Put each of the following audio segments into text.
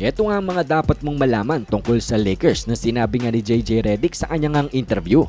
Ito nga ang mga dapat mong malaman tungkol sa Lakers na sinabi nga ni JJ Redick sa kanyang interview.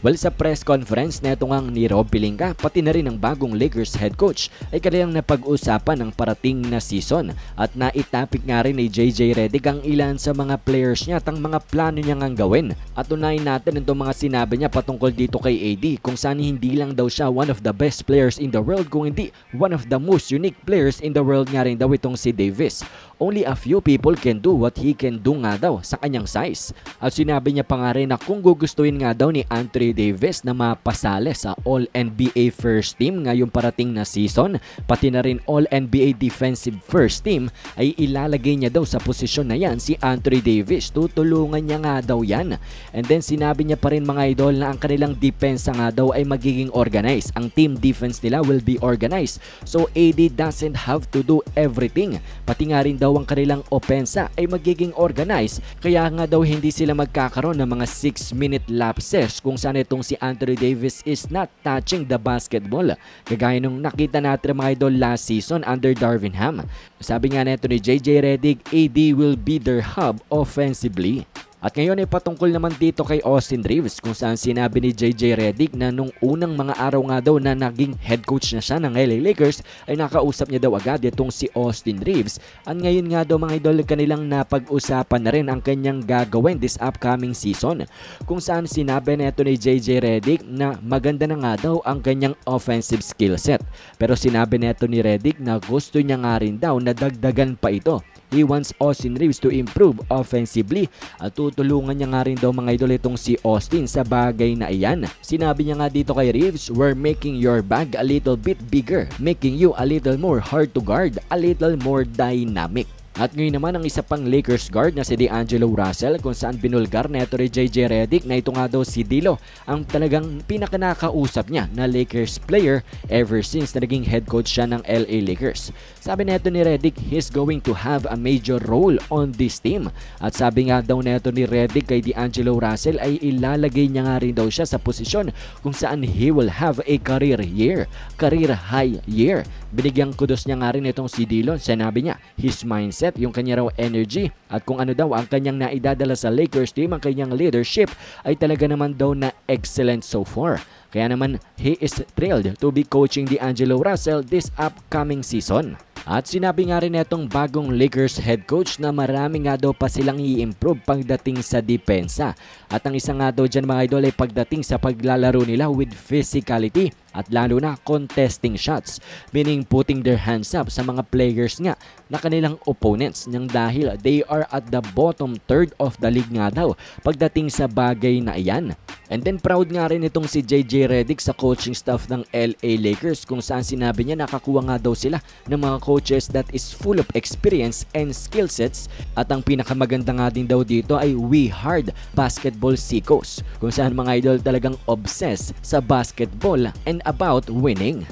Well, sa press conference na ito nga ni Rob Pelinka, pati na rin ang bagong Lakers head coach ay kanilang napag-usapan ng parating na season at naitapik nga rin ni JJ Redick ang ilan sa mga players niya at ang mga plano niya ngang gawin. At unahin natin itong mga sinabi niya patungkol dito kay AD kung saan hindi lang daw siya one of the best players in the world kung hindi one of the most unique players in the world nga rin daw itong si Davis. Only a few people can do what he can do nga daw sa kanyang size. At sinabi niya pa nga rin na kung gugustuhin nga daw ni Anthony Davis na mapasali sa All-NBA First Team ngayong parating na season, pati na rin All-NBA Defensive First Team, ay ilalagay niya daw sa posisyon na yan si Anthony Davis. Tutulungan niya nga daw yan. And then sinabi niya pa rin mga idol na ang kanilang depensa nga daw ay magiging organized. Ang team defense nila will be organized. So AD doesn't have to do everything. Pati nga rin daw ang kanilang opensa ay magiging organized. Kaya nga daw hindi sila magkakaroon ng mga 6 minute lapses kung saan itong si Anthony Davis is not touching the basketball. Kagaya nung nakita natin mga idol last season under Darvin Ham. Sabi nga neto ni JJ Redick, AD will be their hub offensively. At ngayon ay patungkol naman dito kay Austin Reeves kung saan sinabi ni JJ Redick na nung unang mga araw nga daw na naging head coach na siya ng LA Lakers ay nakausap niya daw agad itong si Austin Reeves. At ngayon nga daw mga idol kanilang napag-usapan na rin ang kanyang gagawin this upcoming season kung saan sinabi neto ni JJ Redick na maganda na nga daw ang kanyang offensive skill set. Pero sinabi neto ni Redick na gusto niya nga rin daw na dagdagan pa ito He wants Austin Reeves to improve offensively at tutulungan niya nga rin daw mga idol itong si Austin sa bagay na iyan. Sinabi niya nga dito kay Reeves, we're making your bag a little bit bigger, making you a little more hard to guard, a little more dynamic. At ngayon naman ang isa pang Lakers guard na si D'Angelo Russell kung saan binulgar na ito ni JJ Redick na ito nga daw si Dilo ang talagang pinakanakausap niya na Lakers player ever since na naging head coach siya ng LA Lakers. Sabi na ito ni Redick, he's going to have a major role on this team. At sabi nga daw na ito ni Redick kay D'Angelo Russell ay ilalagay niya nga rin daw siya sa posisyon kung saan he will have a career year, career high year. Binigyang kudos niya nga rin itong si Dilo. Sinabi niya, his mindset, yung kanya raw energy at kung ano daw ang kanyang naidadala sa Lakers team, ang kanyang leadership ay talaga naman daw na excellent so far. Kaya naman, he is thrilled to be coaching D'Angelo Russell this upcoming season. At sinabi nga rin itong bagong Lakers head coach na marami nga daw pa silang i-improve pagdating sa depensa. At ang isa nga daw dyan mga idol ay pagdating sa paglalaro nila with physicality at lalo na contesting shots meaning putting their hands up sa mga players nga na kanilang opponents nang dahil they are at the bottom third of the league nga daw pagdating sa bagay na iyan. And then proud nga rin itong si JJ Redick sa coaching staff ng LA Lakers kung saan sinabi niya nakakuha nga daw sila ng mga coaches that is full of experience and skill sets at ang pinakamaganda nga din daw dito ay We Hard Basketball Seekers kung saan mga idol talagang obsessed sa basketball and about winning.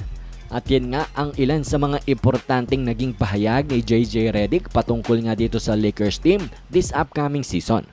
At yan nga ang ilan sa mga importanteng naging pahayag ni JJ Redick patungkol nga dito sa Lakers team this upcoming season.